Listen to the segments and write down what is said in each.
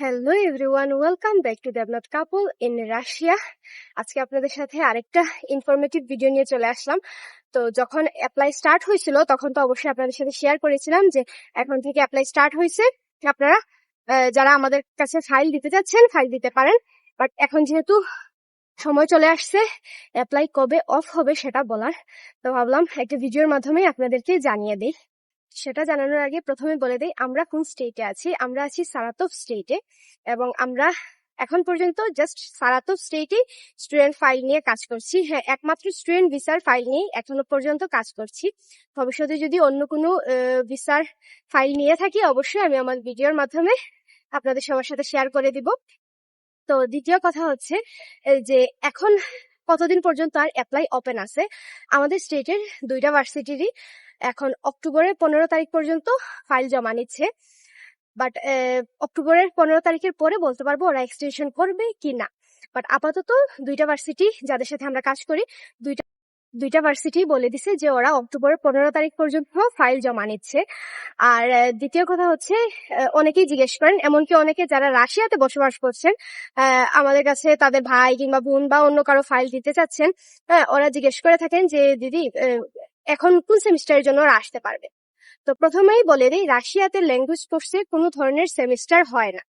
Hello everyone welcome back to Debnath couple in Russia আজকে আপনাদের সাথে আরেকটা ইনফরমেটিভ ভিডিও নিয়ে চলে আসলাম। তো যখন অ্যাপ্লাই স্টার্ট হয়েছিল, তখন তো অবশ্যই আপনাদের সাথে শেয়ার করেছিলাম যে এখন থেকে অ্যাপ্লাই স্টার্ট হয়েছে। আপনারা যারা আমাদের কাছে ফাইল দিতে যাচ্ছেন ফাইল দিতে পারেন। বাট এখন যেহেতু সময় চলে আসছে অ্যাপ্লাই কবে অফ হবে সেটা বলার, তো ভাবলাম একটা ভিডিওর মাধ্যমে আপনাদেরকে জানিয়ে দিই। সেটা জানানোর আগে প্রথমে বলে দেই, আমরা কোন স্টেটে আছি? আমরা আছি সারাতোভ স্টেটে এবং আমরা এখন পর্যন্ত জাস্ট সারাতোভ স্টেটে স্টুডেন্ট ফাইল নিয়ে কাজ করছি। হ্যাঁ একমাত্র স্টুডেন্ট ভিসার ফাইল নিয়ে এখনও পর্যন্ত কাজ করছি। ভবিষ্যতে যদি অন্য কোনো ভিসার ফাইল নিয়ে থাকি, অবশ্যই আমি আমার ভিডিওর মাধ্যমে আপনাদের সবার সাথে শেয়ার করে দিব। তো দ্বিতীয় কথা হচ্ছে যে এখন কতদিন পর্যন্ত আর অ্যাপ্লাই ওপেন আছে? আমাদের স্টেটের দুইটা ভার্সিটিরই এখন অক্টোবরের পনেরো তারিখ পর্যন্ত ফাইল জমা নিচ্ছে। বাট অক্টোবরের পনেরো তারিখের পরে বলতে পারব ওরা এক্সটেনশন করবে কি না বাট আপাতত দুইটা ভার্সিটি যাদের সাথে আমরা কাজ করি, দুইটা দুইটা ভার্সিটি বলে দিছে যে ওরা অক্টোবরের পনেরো তারিখ পর্যন্ত ফাইল জমা নিচ্ছে। আর দ্বিতীয় কথা হচ্ছে অনেকেই জিজ্ঞেস করেন, এমনকি অনেকে যারা রাশিয়াতে বসবাস করছেন আমাদের কাছে তাদের ভাই কিংবা বোন বা অন্য কারও ফাইল দিতে চাচ্ছেন ওরা জিজ্ঞেস করে থাকেন যে, দিদি এখন কোন সেমিস্টারের জন্য ওরা আসতে পারবে? তো প্রথমেই বলে দিই, রাশিয়াতে ল্যাঙ্গুয়েজ কোর্সে কোনো ধরনের সেমিস্টার হয় না।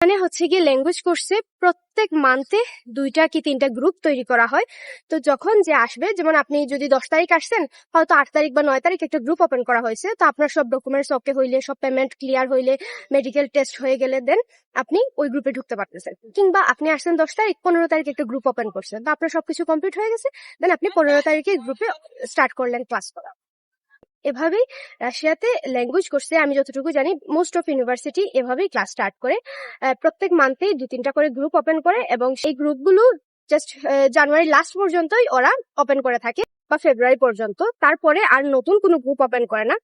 মানে হচ্ছে গিয়ে ল্যাঙ্গুয়েজ কোর্সে প্রত্যেক মান্থে দুইটা কি তিনটা গ্রুপ তৈরি করা হয়। তো যখন যে আসবে, যেমন আপনি যদি দশ তারিখ আসছেন, হয়তো আট তারিখ বা নয় তারিখ একটা গ্রুপ ওপেন করা হয়েছে। তো আপনার সব ডকুমেন্টস ওকে হইলে, সব পেমেন্ট ক্লিয়ার হইলে মেডিকেল টেস্ট হয়ে গেলে দেন আপনি ওই গ্রুপে ঢুকতে পারতেছেন। কিংবা আপনি আসছেন দশ তারিখ, পনেরো তারিখ একটা গ্রুপ ওপেন করছেন। তো আপনার সবকিছু কমপ্লিট হয়ে গেছে দেন আপনি পনেরো তারিখে গ্রুপে স্টার্ট করলেন ক্লাস করা। এভাবেই রাশিয়াতে ল্যাঙ্গুয়েজ কোর্সে আমি যতটুকু জানি মোস্ট অফ ইউনিভার্সিটি এভাবেই ক্লাস স্টার্ট করে প্রত্যেক মান্থে দু তিনটা করে গ্রুপ ওপেন করে এবং সেই গ্রুপগুলো জাস্ট জানুয়ারি লাস্ট পর্যন্তই ওরা ওপেন করে থাকে বা ফেব্রুয়ারি পর্যন্ত। তারপরে আর নতুন কোনো গ্রুপ ওপেন করে না।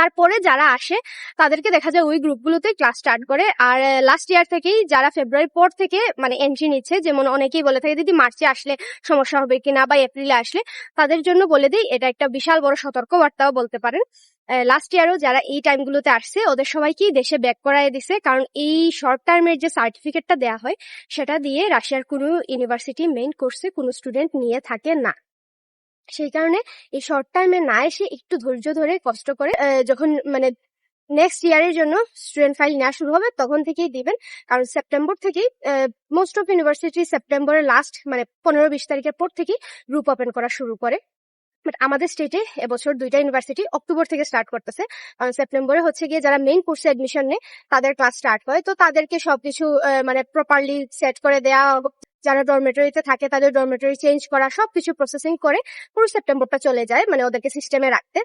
তারপরে যারা আসে, তাদেরকে দেখা যায় ওই গ্রুপগুলোতে ক্লাস স্টার্ট করে। আর লাস্ট ইয়ার থেকেই যারা ফেব্রুয়ারি পর থেকে মানে এন্ট্রি নিচ্ছে, যেমন অনেকেই বলে থাকে, দিদি মার্চে আসলে সমস্যা হবে কিনা বা এপ্রিলে আসলে? তাদের জন্য বলে দিই, এটা একটা বিশাল বড় সতর্কবার্তাও বলতে পারেন। লাস্ট ইয়ারও যারা এই টাইমগুলোতে আসছে, ওদের সবাইকেই দেশে ব্যাক করায় দিছে। কারণ এই শর্ট টার্মের যে সার্টিফিকেটটা দেওয়া হয়, সেটা দিয়ে রাশিয়ার কোনো ইউনিভার্সিটি মেইন কোর্সে কোনো স্টুডেন্ট নিয়ে থাকে না। সেই কারণে এই শর্ট টাইমে না এসে একটু ধৈর্য ধরে কষ্ট করে যখন মানে নেক্সট ইয়ারের জন্য স্টুডেন্ট ফাইল নেওয়া শুরু হবে তখন থেকেই দিবেন। কারণ সেপ্টেম্বর থেকেই মোস্ট অফ ইউনিভার্সিটি সেপ্টেম্বরের লাস্ট মানে পনেরো বিশ তারিখের পর থেকেই গ্রুপ ওপেন করা শুরু করে। বাট আমাদের স্টেটে এবছর দুইটা ইউনিভার্সিটি অক্টোবর থেকে স্টার্ট করতেছে। কারণ সেপ্টেম্বরে হচ্ছে গিয়ে যারা মেইন কোর্সে অ্যাডমিশন নেয়, তাদের ক্লাস স্টার্ট হয়। তো তাদেরকে সবকিছু মানে প্রপারলি সেট করে দেয়া যারা ডরমেটরিতে থাকে তাদের ডরমেটরি চেঞ্জ করা, সবকিছু প্রসেসিং করে পুরো সেপ্টেম্বরটা চলে যায় মানে ওদেরকে সিস্টেমে রাখতে।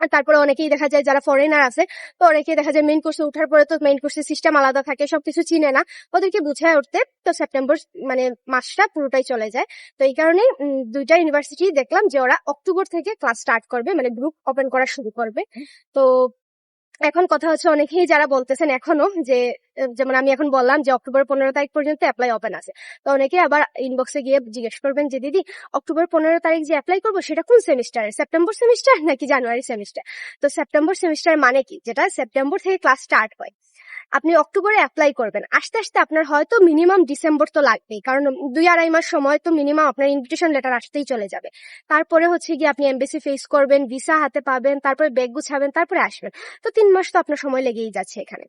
আর তারপরে অনেকেই দেখা যায় যারা ফরেনার আছে, তো অনেকেই দেখা যায় মেইন কোর্সে উঠার পরে তো মেইন কোর্সের সিস্টেম আলাদা থাকে, সবকিছু চিনে না। ওদেরকে বুঝায় উঠতে তো সেপ্টেম্বর মানে মাসটা পুরোটাই চলে যায়। তো এই কারণে দুইটা ইউনিভার্সিটি দেখলাম যে ওরা অক্টোবর থেকে ক্লাস স্টার্ট করবে মানে গ্রুপ ওপেন করা শুরু করবে। তো এখন কথা হচ্ছে অনেকেই যারা বলতেছেন এখনও যে যেমন আমি এখন বললাম যে অক্টোবর পনেরো তারিখ পর্যন্ত অ্যাপ্লাই ওপেন আছে। তো অনেকে আবার ইনবক্সে গিয়ে জিজ্ঞেস করবেন যে, দিদি, অক্টোবর পনেরো তারিখ যে অ্যাপ্লাই করব সেটা কোন সেমিস্টার সেপ্টেম্বর সেমিস্টার নাকি জানুয়ারি সেমিস্টার তো সেপ্টেম্বর সেমিস্টার মানে কি? যেটা সেপ্টেম্বর থেকে ক্লাস স্টার্ট হয়। আপনি অক্টোবরে অ্যাপ্লাই করবেন। আস্তে আস্তে আপনার হয়তো মিনিমাম ডিসেম্বর তো লাগবেই, কারণ দুই আড়াই মাস সময় তো মিনিমাম আপনার ইনভিটেশন লেটার আসতেই চলে যাবে। তারপরে হচ্ছে গিয়ে আপনি এমবেসি ফেস করবেন ভিসা হাতে পাবেন, তারপরে ব্যাগ গুছাবেন, তারপরে আসবেন। তো তিন মাস তো আপনার সময় লেগেই যাচ্ছে এখানে।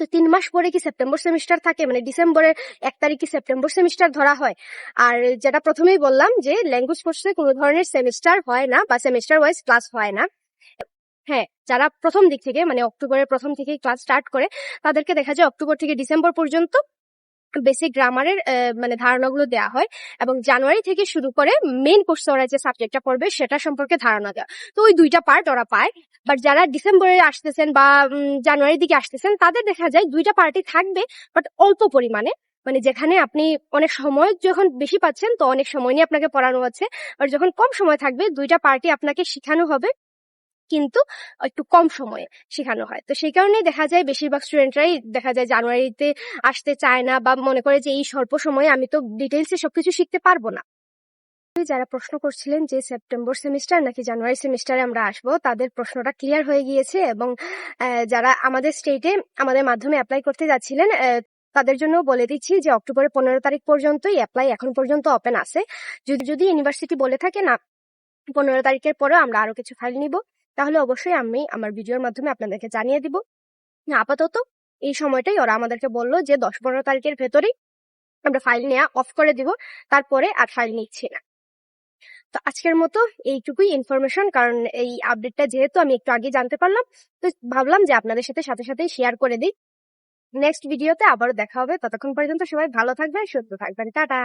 তো তিন মাস পরে কি সেপ্টেম্বর সেমিস্টার থাকে? মানে ডিসেম্বরের এক তারিখে সেপ্টেম্বর সেমিস্টার ধরা হয়। আর যেটা প্রথমেই বললাম যে ল্যাঙ্গুয়েজ কোর্সে কোনো ধরনের সেমিস্টার হয় না বা সেমিস্টার ওয়াইজ ক্লাস হয় না। হ্যাঁ যারা প্রথম দিক থেকে মানে অক্টোবরের প্রথম থেকে ক্লাস স্টার্ট করে, তাদেরকে দেখা যায় অক্টোবর থেকে ডিসেম্বর পর্যন্ত বেসিক গ্রামারের মানে ধারণাগুলো দেওয়া হয় এবং জানুয়ারি থেকে শুরু করে মেন কোর্সে ওরা যে সাবজেক্টটা পড়বে সেটা সম্পর্কে ধারণা দেওয়া। তো ওই দুইটা পার্ট ওরা পায়। বাট যারা ডিসেম্বরে আসতেছেন বা জানুয়ারির দিকে আসতেছেন, তাদের দেখা যায় দুইটা পার্টি থাকবে বাট অল্প পরিমাণে। মানে যেখানে আপনি অনেক সময় যখন বেশি পাচ্ছেন, তো অনেক সময় নিয়ে আপনাকে পড়ানো হচ্ছে আর যখন কম সময় থাকবে, দুইটা পার্টি আপনাকে শেখানো হবে। কিন্তু একটু কম সময়ে শেখানো হয়। তো সেই কারণেই দেখা যায় বেশিরভাগ স্টুডেন্টরাই দেখা যায় জানুয়ারিতে আসতে চায় না বা মনে করে যে এই স্বল্প সময়ে আমি তো ডিটেলসে সবকিছু শিখতে পারব না। যারা প্রশ্ন করছিলেন যে সেপ্টেম্বর সেমিস্টার নাকি জানুয়ারি সেমিস্টারে আমরা আসব, তাদের প্রশ্নটা ক্লিয়ার হয়ে গিয়েছে এবং যারা আমাদের স্টেটে আমাদের মাধ্যমে অ্যাপ্লাই করতে যাচ্ছিলেন তাদের জন্য বলে দিচ্ছি যে অক্টোবরের পনেরো তারিখ পর্যন্তই অ্যাপ্লাই এখন পর্যন্ত ওপেন আছে। যদি যদি ইউনিভার্সিটি বলে থাকে না, পনেরো তারিখের পরেও আমরা আরও কিছু ফাইল নিব। তাহলে অবশ্যই আমি আমার ভিডিওর মাধ্যমে আপনাদেরকে জানিয়ে দিব। আপাতত এই সময়টাই ওরা আমাদেরকে বলল যে দশ পনেরো তারিখের ভেতরেই আমরা ফাইল নেওয়া অফ করে দিব, তারপরে আর ফাইল নিচ্ছি না। তো আজকের মতো এইটুকুই ইনফরমেশন কারণ এই আপডেটটা যেহেতু আমি একটু আগে জানতে পারলাম, তো ভাবলাম যে আপনাদের সাথে সাথে সাথেই শেয়ার করে দিই। নেক্সট ভিডিওতে আবারও দেখা হবে, ততক্ষণ পর্যন্ত সবাই ভালো থাকবেন, সুস্থ থাকবেন, টাটা!